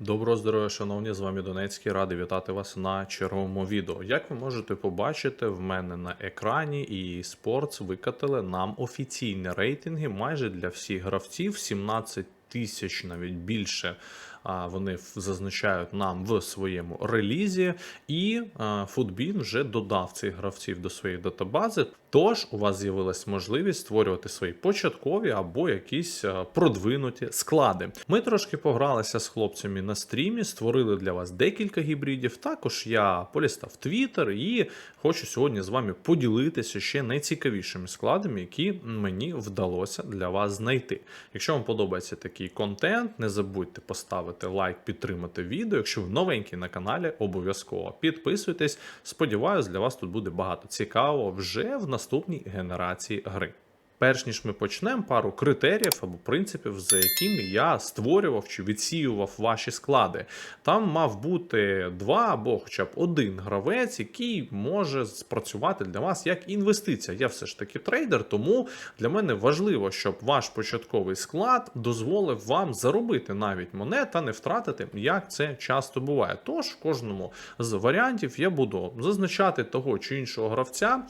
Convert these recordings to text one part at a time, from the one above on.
Доброго здоров'я, шановні, з вами Донецький. Радий вітати вас на черговому відео. Як ви можете побачити, в мене на екрані і Sports викатили нам офіційні рейтинги майже для всіх гравців. 17 тисяч, навіть більше. Вони зазначають нам в своєму релізі, і Футбін вже додав цих гравців до своєї датабази. Тож у вас з'явилась можливість створювати свої початкові або якісь продвинуті склади. Ми трошки погралися з хлопцями на стрімі, створили для вас декілька гібридів. Також я полістав Твіттер і хочу сьогодні з вами поділитися ще найцікавішими складами, які мені вдалося для вас знайти. Якщо вам подобається такий контент, не забудьте поставити лайк, підтримати відео. Якщо ви новенький на каналі, обов'язково підписуйтесь. Сподіваюсь, для вас тут буде багато цікавого вже в наступній генерації гри. Перш ніж ми почнемо, пару критеріїв або принципів, за якими я створював чи відсіював ваші склади. Там мав бути два або хоча б один гравець, який може спрацювати для вас як інвестиція. Я все ж таки трейдер, тому для мене важливо, щоб ваш початковий склад дозволив вам заробити навіть монет, а не втратити, як це часто буває. Тож в кожному з варіантів я буду зазначати того чи іншого гравця,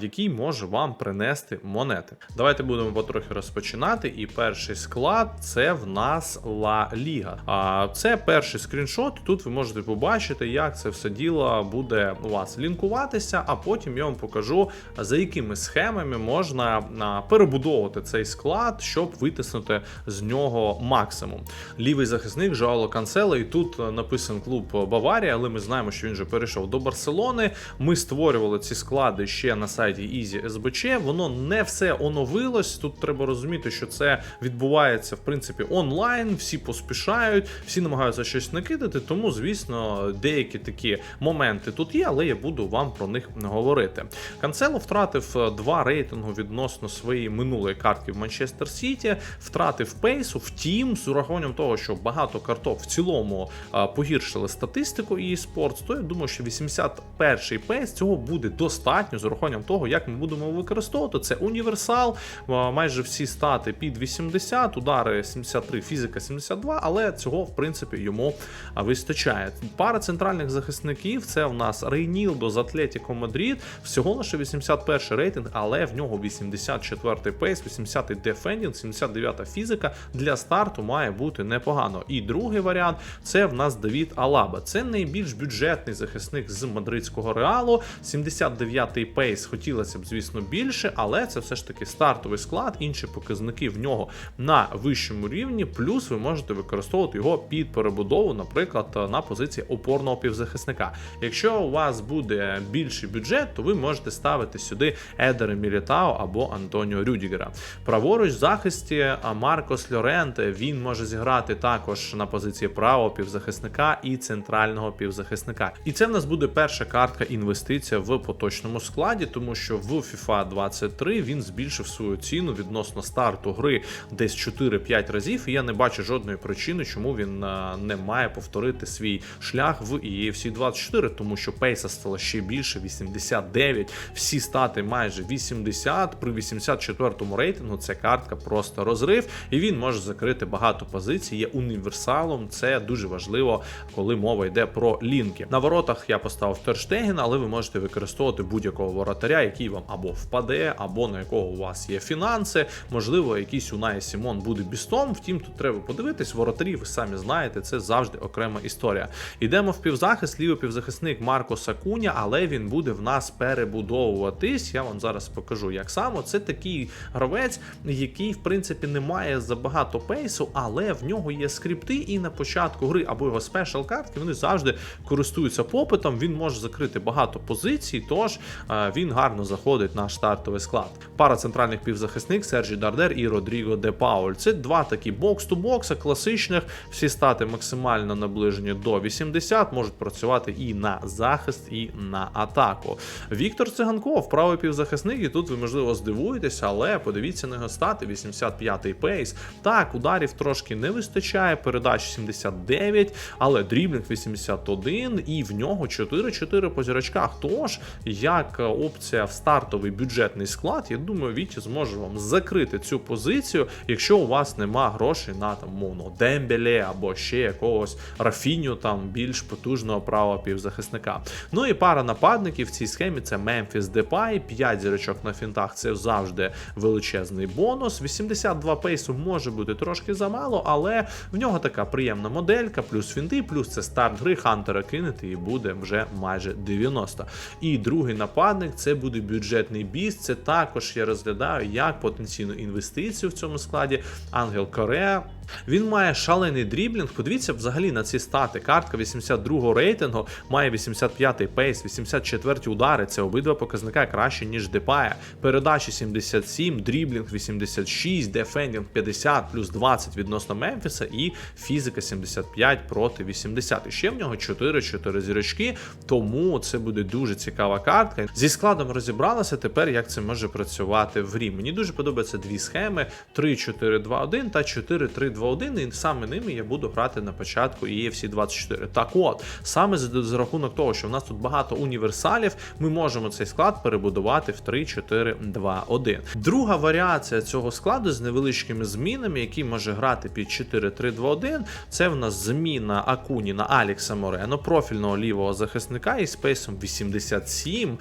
який може вам принести монети. Давайте будемо потрохи розпочинати. І перший склад це в нас Ла Ліга. А це перший скріншот. Тут ви можете побачити, як це все діло буде у вас лінкуватися, а потім я вам покажу, за якими схемами можна перебудовувати цей склад, щоб витиснути з нього максимум. Лівий захисник Жоало Канцело, і тут е, написан клуб Баварія, але ми знаємо, що він вже перейшов до Барселони. Ми створювали ці склади ще на сайті Easy SBC. Воно не все оновилось. Тут треба розуміти, що це відбувається в принципі онлайн. Всі поспішають, всі намагаються щось накидати. Тому, звісно, деякі такі моменти тут є, але я буду вам про них говорити. Канцело втратив е, два рейтингу відносно своєї минулої картки в Манчестер Сіті, втратив пейсу. Втім, з урахуванням того, що багато карток в цілому е, погіршили статистику і спортс, то я думаю, що 81-й пейс цього буде достатньо з урахуванням того, як ми будемо використовувати. Це універсал, е, майже всі стати під 80, удари 73, фізика 72, але цього в принципі йому вистачає. Пара центральних захисників це в нас Рейнілдо з Атлетіко Мадрид, всього лише 81 рейтинг, але в нього 84 пейс, 80 дефендінг, 79 фізика для старту має бути непогано. І другий варіант це в нас Давід Алаба. Це найбільш бюджетний захисник з мадридського реалу. 79-й пейс хотілося б, звісно, більше, але це все ж таки стартовий склад. Інші показники в нього на вищому рівні. Плюс ви можете використовувати його під перебудову, наприклад, на позиції опорного півзахисника. Якщо у вас буде більший бюджет, то ви можете ставити сюди Едера Мілітао або Антоніо Рюдігера. Праворуч в захисті Маркос Льоренте він може зіграти також на позиції правого півзахисника і центрального півзахисника. І це в нас буде перша картка інвестиція в поточному складі, тому що в FIFA 23 він збільшив свою ціну відносно старту гри десь 4-5 разів. І я не бачу жодної причини, чому він не має повторити свій шлях в EFC 24, тому що пейса стало ще більше 89, всі стати майже 80. При 84-му рейтингу ця картка просто розрив, і він може закрити багато позицій. Є універсалом. Це дуже важливо, коли мова йде про лінки. На воротах я поставив Терштеген, але ви можете використовувати будь-якого воротаря, який вам або впаде, або на якого у вас є фінанси. Можливо, якийсь Унай Сімон буде бістом. Втім, тут треба подивитись. Воротарі, ви самі знаєте, це завжди окрема історія. Йдемо в півзахист, лівий півзахисник Марко Сакуня, але він буде в нас перебудовуватись. Я вам зараз покажу, як саме. Це такий гравець, який, в принципі, не має забагато пейсу, але в нього є скрипти, і на початку гри або його спешл картки вони завжди користуються попитом. Він може закрити багато позицій, тож е, він гарно заходить на стартовий склад. Пара центральних півзахисник Сержі Дардер і Родріго Де Пауль. Це два такі бокс-ту-бокса, класичних. Всі стати максимально наближені до 80, можуть працювати і на захист, і на атаку. Віктор Циганков, правий півзахисник, і тут ви можливо здивуєтеся, але подивіться на його стати, 85-й пейс. Так, ударів трошки не вистачає, передач 79, але дріблінг 81, і в нього 4-4 по зірочках. Тож, як опція в стартовий бюджетний склад, я думаю, світі зможе вам закрити цю позицію, якщо у вас нема грошей на там мовно Дембеле або ще якогось Рафіню, там більш потужного правого півзахисника. Ну і пара нападників в цій схемі це Мемфіс Депай, 5 зірочок на фінтах це завжди величезний бонус. 82 пейсу може бути трошки замало, але в нього така приємна моделька, плюс фінти, плюс це старт гри, Хантера кинути і буде вже майже 90. І другий нападник це буде бюджетний біст. Це також я розглядаю як потенційну інвестицію в цьому складі. Ангел Корея. Він має шалений дріблінг. Подивіться взагалі на ці стати. Картка 82 рейтингу, має 85-й пейс, 84 удари. Це обидва показника краще, ніж Депая. Передачі 77, дріблінг 86, дефендінг 50, плюс 20 відносно Мемфіса, і фізика 75 проти 80. І ще в нього 4-4 зірочки, тому це буде дуже цікава картка. Зі складом розібралася тепер, як це може працювати в грі. Мені дуже подобаються дві схеми: 3-4-2-1 та 4-3-2-1, і саме ними я буду грати на початку EFC 24. Так от, саме за, рахунок того, що в нас тут багато універсалів, ми можемо цей склад перебудувати в 3-4-2-1. Друга варіація цього складу з невеличкими змінами, який може грати під 4-3-2-1, це в нас зміна Акуні на Алікса Морено, профільного лівого захисника із спейсом 87,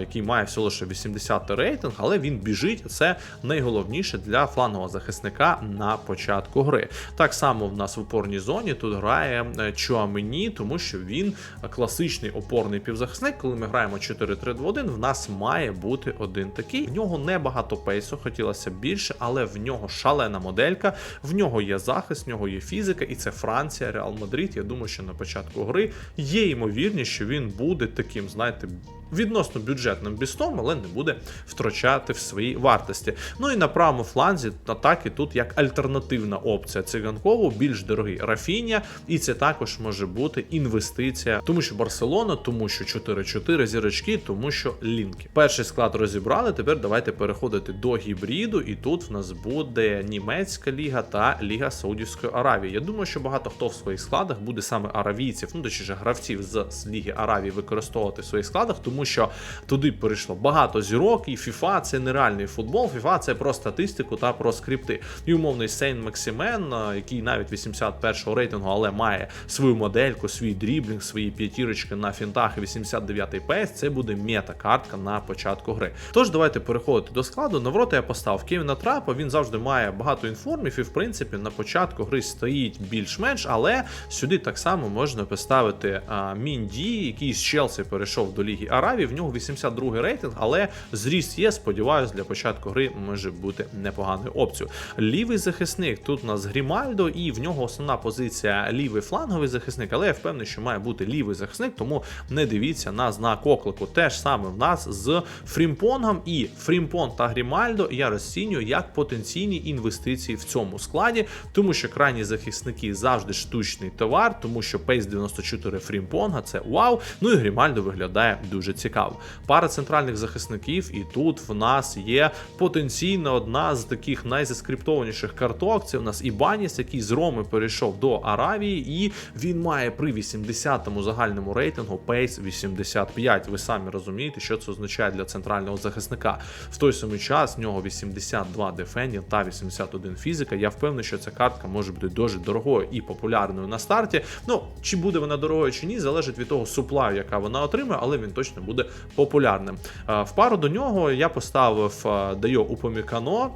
який має всього лише 80 рейтинг, але він біжить. Це найголовніше для флангового захисника на початку гри. Так само в нас в опорній зоні тут грає е, Чуамені, тому що він класичний опорний півзахисник. Коли ми граємо 4-3-2-1, в нас має бути один такий. В нього небагато пейсу, хотілося більше, але в нього шалена моделька, в нього є захист, в нього є фізика, і це Франція, Реал Мадрид. Я думаю, що на початку гри є ймовірність, що він буде таким, знаєте. Відносно бюджетним бістом, але не буде втрачати в своїй вартості. Ну і на правому фланзі атаки тут як альтернативна опція циганкову, більш дорогий Рафіння, і це також може бути інвестиція, тому що Барселона, тому що 4-4 зірочки, тому що лінки. Перший склад розібрали. Тепер давайте переходити до гібриду, і тут в нас буде німецька ліга та Ліга Саудівської Аравії. Я думаю, що багато хто в своїх складах буде саме аравійців, ну точніше гравців з Ліги Аравії використовувати в своїх складах, тому що туди перейшло багато зірок, і FIFA це нереальний футбол. FIFA це про статистику та про скрипти. І умовний Сейн Максимен, який навіть 81-го рейтингу, але має свою модельку, свій дріблінг, свої п'ятірочки на фінтах і 89-й пейс, це буде мета-картка на початку гри. Тож давайте переходити до складу. Наврота я поставив Кевіна Трапа. Він завжди має багато інформів, і в принципі на початку гри стоїть більш-менш, але сюди так само можна поставити а, Мінді, який з Челсі перейшов до Ліги Аравії. В нього 82-й рейтинг, але зріст є. Сподіваюсь, для початку гри може бути непоганою опцією. Лівий захисник тут у нас Грімальдо, і в нього основна позиція лівий фланговий захисник, але я впевнений, що має бути лівий захисник, тому не дивіться на знак оклику. Те ж саме в нас з Фрімпонгом і Фрімпон та Грімальдо я розцінюю як потенційні інвестиції в цьому складі, тому що крайні захисники завжди штучний товар, тому що Пейс 94 Фрімпонга це вау. Ну і Грімальдо виглядає дуже цікаво. Пара центральних захисників, і тут в нас є потенційно одна з таких найзаскриптованіших карток. Це в нас Ібаніс, який з Роми перейшов до Аравії, і він має при 80-му загальному рейтингу Пейс 85. Ви самі розумієте, що це означає для центрального захисника. В той самий час в нього 82 дефендінг та 81 фізика. Я впевнений, що ця картка може бути дуже дорогою і популярною на старті. Ну чи буде вона дорогою чи ні, залежить від того суплаю, яка вона отримує, але він точно буде популярним. В пару до нього я поставив Дайо Упомікано.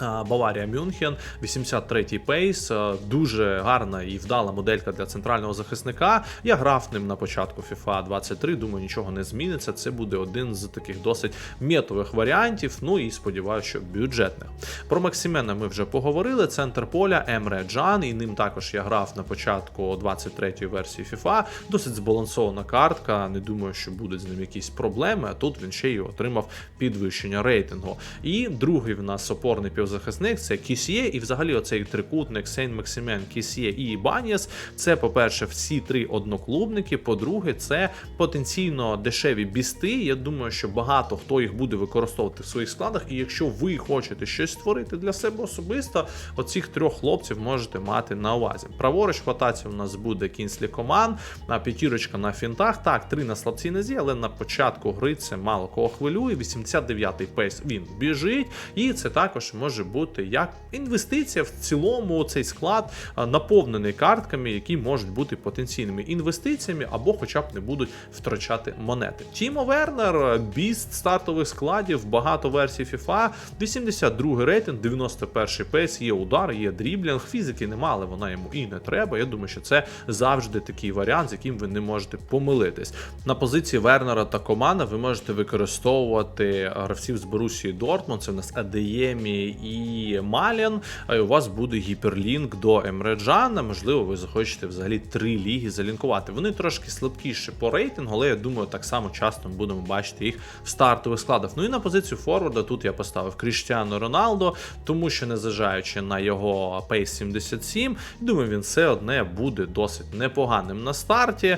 Баварія Мюнхен, 83-й пейс, дуже гарна і вдала моделька для центрального захисника. Я грав ним на початку FIFA 23. Думаю, нічого не зміниться. Це буде один з таких досить метових варіантів. Ну і сподіваюся, що бюджетних. Про Максимена ми вже поговорили. Центр поля Емре Джан, і ним також я грав на початку 23-ї версії FIFA. Досить збалансована картка. Не думаю, що будуть з ним якісь проблеми. А тут він ще й отримав підвищення рейтингу. І другий в нас опорний пів півзахисник це Кісіє, і взагалі оцей трикутник Сейн Максимен, Кісіє і Ібаніс. Це, по-перше, всі три одноклубники. По-друге, це потенційно дешеві бісти. Я думаю, що багато хто їх буде використовувати в своїх складах. І якщо ви хочете щось створити для себе особисто, оцих трьох хлопців можете мати на увазі. Праворуч в атаці у нас буде Кінслі Коман, а п'ятірочка на фінтах. Так, три на слабцій нозі, але на початку гри це мало кого хвилює. 89-й пейс він біжить, і це також може бути як інвестиція в цілому. Цей склад наповнений картками, які можуть бути потенційними інвестиціями або, хоча б не будуть втрачати монети. Тімо Вернер, біст стартових складів, багато версій FIFA, 82 рейтинг, 91 пейс, є удар, є дріблінг. Фізики нема, вона йому і не треба. Я думаю, що це завжди такий варіант, з яким ви не можете помилитись. На позиції Вернера та Комана ви можете використовувати гравців з Борусії Дортмунд. Це в нас Адеємі і Малін. А у вас буде гіперлінк до Емреджана. Можливо, ви захочете взагалі три ліги залінкувати. Вони трошки слабкіші по рейтингу, але я думаю, так само часто ми будемо бачити їх в стартових складах. Ну і на позицію Форварда тут я поставив Кріштіану Роналдо, тому що незважаючи на його пейс 77, думаю, він все одне буде досить непоганим на старті.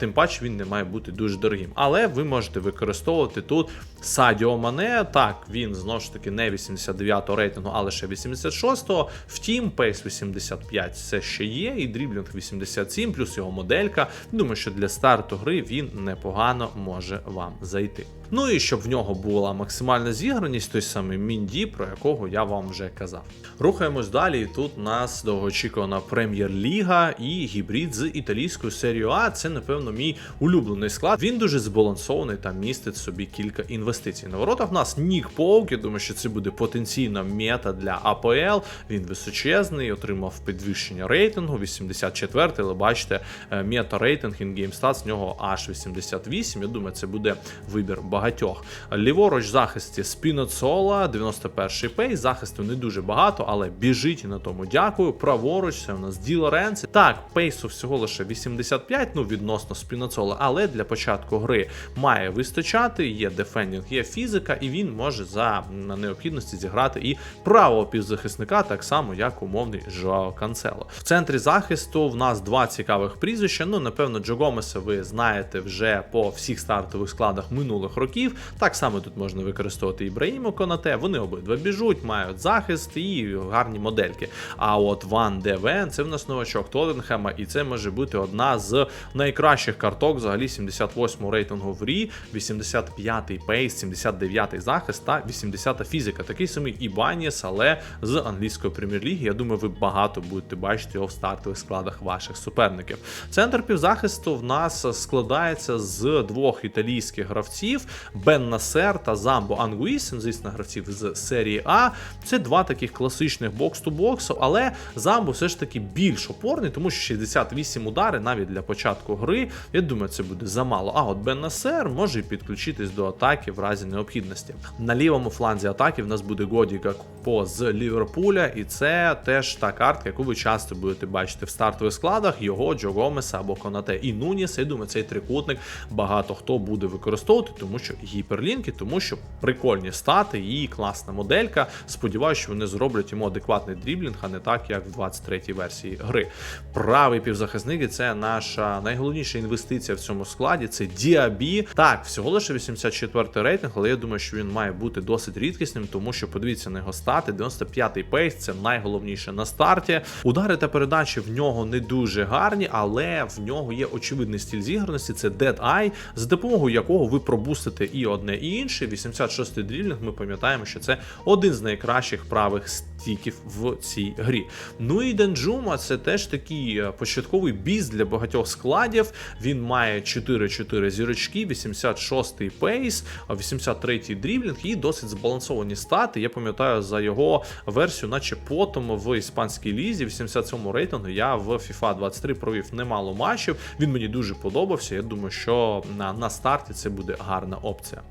Тим паче він не має бути дуже дорогим. Але ви можете використовувати тут Садіо Мане. Так, він знову ж таки не 89-го рейтингу, а лише 86-го. Втім, пейс 85 це ще є, і дріблінг 87, плюс його моделька. Думаю, що для старту гри він непогано може вам зайти. Ну і щоб в нього була максимальна зіграність, той самий Мінді, про якого я вам вже казав. Рухаємось далі. Тут нас довгоочікувана прем'єр-ліга і гібрид з італійською серією А. Це, напевно, мій улюблений склад. Він дуже збалансований та містить собі кілька інвестицій. На воротах в нас Нік Полк. Я думаю, що це буде потенційна мета для АПЛ. Він височезний, отримав підвищення рейтингу. 84-й, але бачите, е, мета рейтинг in в нього аж 88. Я думаю, це буде вибір багатьох. Ліворуч захисті Спіноцола, 91-й пейс. Захисту не дуже багато, але біжить на тому дякую. Праворуч це у нас Ді Лоренці. Так, пейсу всього лише 85, ну відносно Спіноцола, але для початку гри має вистачати. Є дефендінг, є фізика, і він може за необхідності зіграти і правого півзахисника, так само як умовний Жоао Канцело. В центрі захисту в нас два цікавих прізвища. Ну, напевно, Джо Гомеса ви знаєте вже по всіх стартових складах минулих років. Так само тут можна використовувати Ібраїму Конате. Вони обидва біжуть, мають захист і гарні модельки. А от Ван де Вен це в нас новачок Тоттенхема, і це може бути одна з найкращих карток, взагалі 78 рейтингу в Рі, 85-й пейс, 79-й захист та 80-та фізика. Такий самий Ібаніс, але з англійської прем'єр-ліги. Я думаю, ви багато будете бачити його в стартових складах ваших суперників. Центр півзахисту в нас складається з двох італійських гравців: Бен Насер та Замбо Ангуїсен, звісно, гравців з серії А. Це два таких класичних бокс-ту-боксу, але Замбо все ж таки більш опорний, тому що 68 удари навіть для початку гри. Я думаю, це буде замало. А от Бен Насер може підключитись до атаки в разі необхідності. На лівому фланзі атаки в нас буде Годі Гакпо з Ліверпуля, і це теж та картка, яку ви часто будете бачити в стартових складах його Джо Гомеса або Конате і Нуніса. Я думаю, цей трикутник багато хто буде використовувати, тому що гіперлінки, тому що прикольні стати і класна моделька. Сподіваюся, що вони зроблять йому адекватний дріблінг, а не так, як в 23-й версії гри. Правий півзахисник це наша найголовніша інвестиція в цьому складі. Це Діабі. Так, всього лише 84-й рейтинг, але я думаю, що він має бути досить рідкісним, тому що подивіться на його стати. 95-й пейс це найголовніше на старті. Удари та передачі в нього не дуже гарні, але в нього є очевидний стиль зіграності. Це Dead Eye, за допомогою якого ви пробустите і одне, і інше. 86-й дрілінг, Ми пам'ятаємо, що це один з найкращих правих стіків в цій грі. Ну і Денджума це теж такий е, початковий біз для багатьох складів. Він має 4-4 зірочки, 86-й пейс, 83-й дріблінг і досить збалансовані стати. Я пам'ятаю за його версію, наче потом в іспанській лізі, 87-му рейтингу, я в FIFA 23 провів немало матчів. Він мені дуже подобався. Я думаю, що на, на старті це буде гарна опція.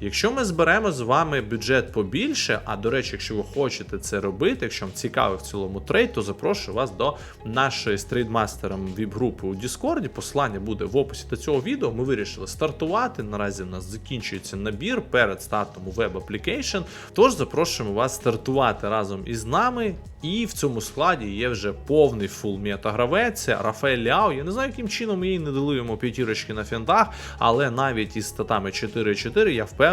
Якщо ми зберемо з вами бюджет побільше, а до речі, якщо ви хочете це робити, якщо вам цікавий в цілому трейд, то запрошую вас до нашої з трейдмастером віп-групи у Діскорді. Посилання буде в описі до цього відео. Ми вирішили стартувати. Наразі в нас закінчується набір перед стартом у веб аплікейшн. Тож запрошуємо вас стартувати разом із нами. І в цьому складі є вже повний фул мета-гравець. Це Рафаель Ляо. Я не знаю, яким чином ми їй не дали йому п'ятірочки на фінтах, але навіть із статами 4-4 я впевнений,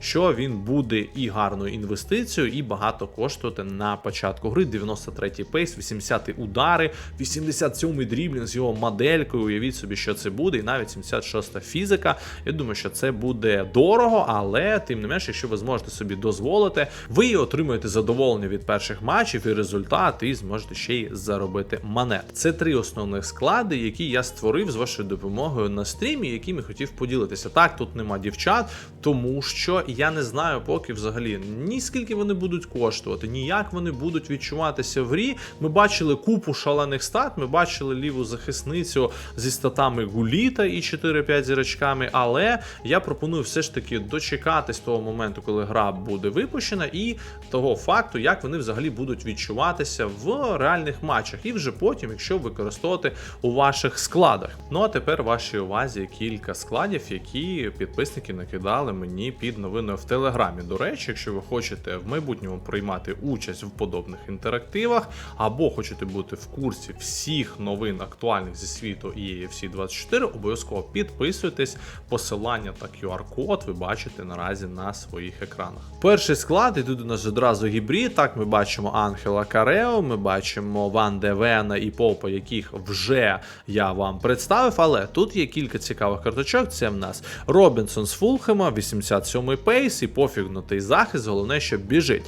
що він буде і гарною інвестицією, і багато коштувати на початку гри. 93-й пейс, 80-й удари, 87-й дріблінг з його моделькою. Уявіть собі, що це буде, і навіть 76-та фізика. Я думаю, що це буде дорого, але тим не менше, якщо ви зможете собі дозволити, ви отримуєте задоволення від перших матчів і результат, і зможете ще й заробити монет. Це три основних склади, які я створив з вашою допомогою на стрімі, якими хотів поділитися. Так, тут нема дівчат, тому що я не знаю поки взагалі ні скільки вони будуть коштувати, ні як вони будуть відчуватися в грі. Ми бачили купу шалених стат, ми бачили ліву захисницю зі статами Гуліта і 4-5 зірочками, але я пропоную все ж таки дочекатись того моменту, коли гра буде випущена, і того факту, як вони взагалі будуть відчуватися в реальних матчах, і вже потім, якщо використовувати у ваших складах. Ну а тепер вашій увазі кілька складів, які підписники накидали мені під новиною в телеграмі. До речі, якщо ви хочете в майбутньому приймати участь в подобних інтерактивах, або хочете бути в курсі всіх новин актуальних зі світу EFC 24, обов'язково підписуйтесь. Посилання та QR-код ви бачите наразі на своїх екранах. Перший склад і тут у нас одразу гібрид. Так, ми бачимо Анхела Карео, ми бачимо Ван де Вена і Попа, яких вже я вам представив. Але тут є кілька цікавих карточок. Це в нас Робінсон з Фулхема, 87-й пейс і пофігнутий захист. Головне, що біжить.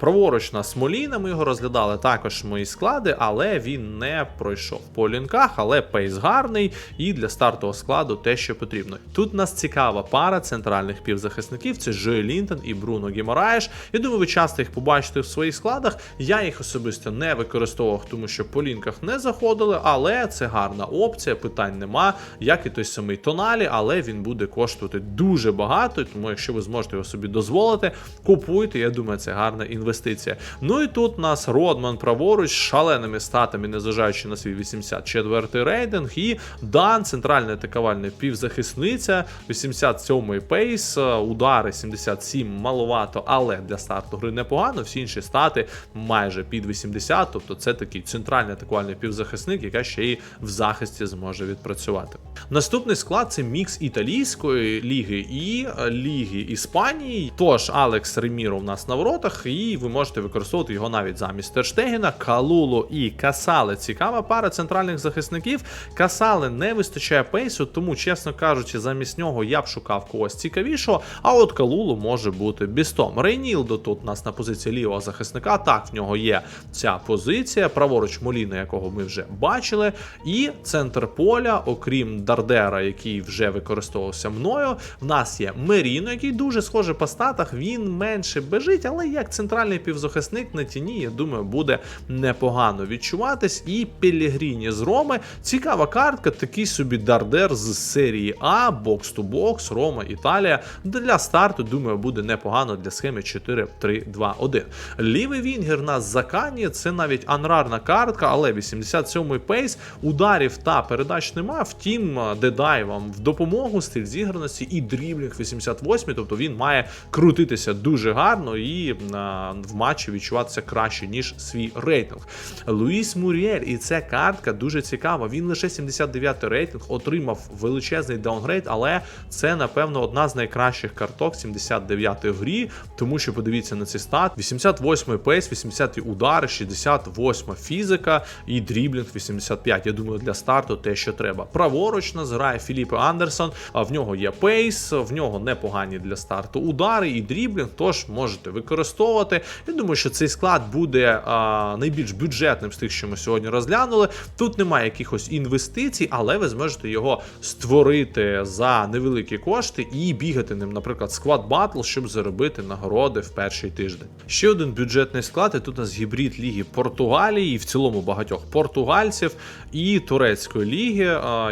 Праворуч на Смоліна, ми його розглядали також мої склади, але він не пройшов по лінках, але пейс гарний і для стартового складу те, що потрібно. Тут нас цікава пара центральних півзахисників: це Джой Лінтон і Бруно Гімараєш. Я думаю, ви часто їх побачите в своїх складах. Я їх особисто не використовував, тому що по лінках не заходили, але це гарна опція, питань нема, як і той самий тоналі, але він буде коштувати дуже багато, тому якщо ви зможете його собі дозволити, купуйте. Я думаю, це гарна інвестиція. Ну і тут у нас Родман праворуч з шаленими статами, незважаючи на свій 84-й рейтинг, і Дан, центральна атакувальна півзахисниця, 87-й пейс, удари 77 маловато, але для старту гри непогано. Всі інші стати майже під 80, тобто це такий центральний атакувальний півзахисник, яка ще й в захисті зможе відпрацювати. Наступний склад це мікс італійської ліги і е, ліги Іспанії. Тож Алекс Реміро в нас на воротах, і ви можете використовувати його навіть замість Терштегіна, Калулу і Касале. Цікава пара центральних захисників. Касале не вистачає пейсу, тому, чесно кажучи, замість нього я б шукав когось цікавішого. А от Калулу може бути бістом. Рейнілдо тут у нас на позиції лівого захисника. Так, в нього є ця позиція. Праворуч Моліна, якого ми вже бачили. І центр поля, окрім Дардера, який вже використовувався мною. В нас є Меріно, який дуже схожий по статах. Він менше бежить, але як центральний півзахисник на тіні, я думаю, буде непогано відчуватись. І Пелігріні з Роми. Цікава картка, такий собі Дардер з серії А, бокс-ту-бокс, Рома, Італія. Для старту, думаю, буде непогано для схеми 4-3-2-1. Лівий Вінгер нас Закані, це навіть анрарна картка, але 87-й пейс, ударів та передач нема. Втім, дедай вам в допомогу, стиль зіграності і дріблінг 88, тобто він має крутитися дуже гарно і а, в матчі відчуватися краще, ніж свій рейтинг. Луїс Муріель, і ця картка дуже цікава. Він лише 79 рейтинг, отримав величезний даунгрейд, але це, напевно, одна з найкращих карток 79 в грі, тому що подивіться на цей стат: 88 пейс, 80 удари, 68 фізика і дріблінг 85. Я думаю, для старту те, що треба. Праворуч нас грає Філіппе Андерсон, а в нього є пейс, в нього непогані для старту удари і дріблінг, тож можете використовувати. Я думаю, що цей склад буде а, найбільш бюджетним з тих, що ми сьогодні розглянули. Тут немає якихось інвестицій, але ви зможете його створити за невеликі кошти і бігати ним, наприклад, склад батл, щоб заробити нагороди в перший тиждень. Ще один бюджетний склад, і тут у нас гібрид ліги Португалії, і в цілому багатьох португальців і турецької ліги.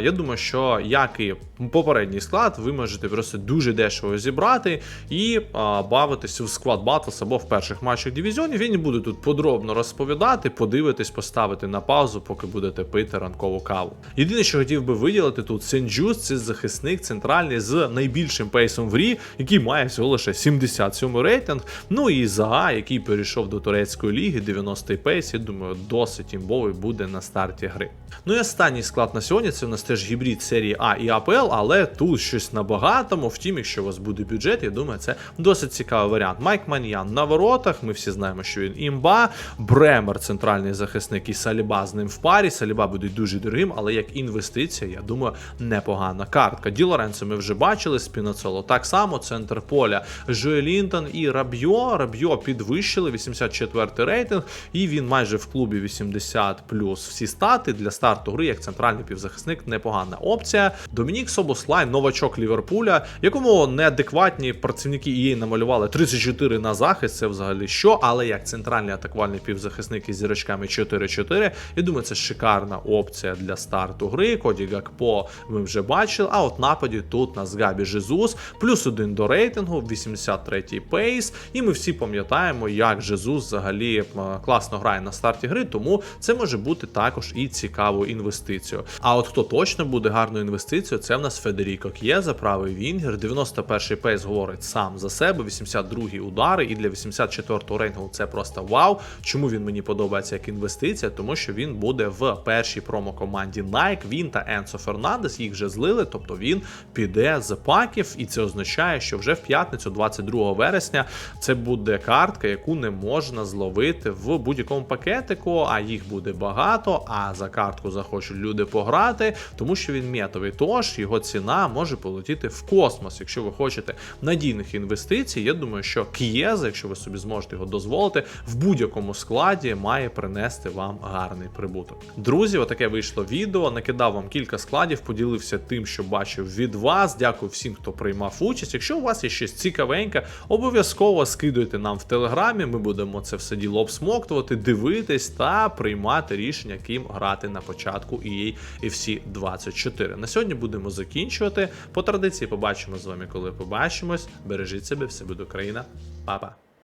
Я думаю, що як і попередній склад, ви можете просто дуже дешево зібрати і а, бавитись у склад Battles або в перших матчах дивізіонів. Він буде тут подробно розповідати, подивитись, поставити на паузу, поки будете пити ранкову каву. Єдине, що хотів би виділити тут, Сенджус це захисник центральний з найбільшим пейсом в рі, який має всього лише 77 рейтинг. Ну і Заа, який перейшов до турецької ліги, 90-й пейс, я думаю, досить імбовий буде на старті гри. Ну і останній склад на сьогодні це у нас теж гібрид серії А і АПЛ, але тут щось набагатому. Втім, якщо у вас буде бюджет, я думаю, це досить цікавий варіант. Майк Маньян на воротах. Ми всі знаємо, що він імба. Бремер, центральний захисник, і Саліба з ним в парі. Саліба буде дуже дорогим, але як інвестиція, я думаю, непогана картка. Ді Лоренцо ми вже бачили, Спіноцоло так само, центр поля. Лінтон і Рабьо. Рабьо підвищили 84-й рейтинг, і він майже в клубі 80 плюс всі стати для старту гри як центральний півзахисник. Непогана опція. Домінік Собослай, новачок Ліверпуля, якому неадекватні працівники EA намалювали 34 на захист. Це взагалі що, але як центральний атакувальний півзахисник із зірочками 4-4, я думаю, це шикарна опція для старту гри. Коді Гакпо ми вже бачили. А от нападі тут у нас Габі Жезус, плюс один до рейтингу, 83-й пейс. І ми всі пам'ятаємо, як Жезус взагалі е, класно грає на старті гри, тому це може бути також і цікавою інвестицією. А от хто точно буде гарною інвестицією, це в нас Федеріко К'єза, правий Вінгер. 91-й пейс говорить сам за себе, 82-й удари, і для 84-го рейтингу це просто вау. Чому він мені подобається як інвестиція? Тому що він буде в першій промо-команді Nike. Він та Енсо Фернандес їх вже злили, тобто він піде з паків, і це означає, що вже в п'ятницю, 22 вересня, це буде картка, яку не можна зловити в будь-якому пакетику, а їх буде багато. А за картку захочуть люди пограти, тому що він метовий. Тож його ціна може полетіти в космос. Якщо ви хочете надійних інвестицій, я думаю, що К'єза, якщо ви собі зможете його дозволити, в будь-якому складі має принести вам гарний прибуток. Друзі, отаке вийшло відео. Накидав вам кілька складів, поділився тим, що бачив від вас. Дякую всім, хто приймав участь. Якщо у вас є щось цікавеньке, обов'язково скидуйте нам в телеграмі. Ми будемо це все діло обсмоктувати, дивитись та приймати рішення, ким грати на початку EA FC 24. На сьогодні будемо закінчувати. По традиції побачимо з вами, коли побачимось. Бережіть себе, все буде Україна. Па-па.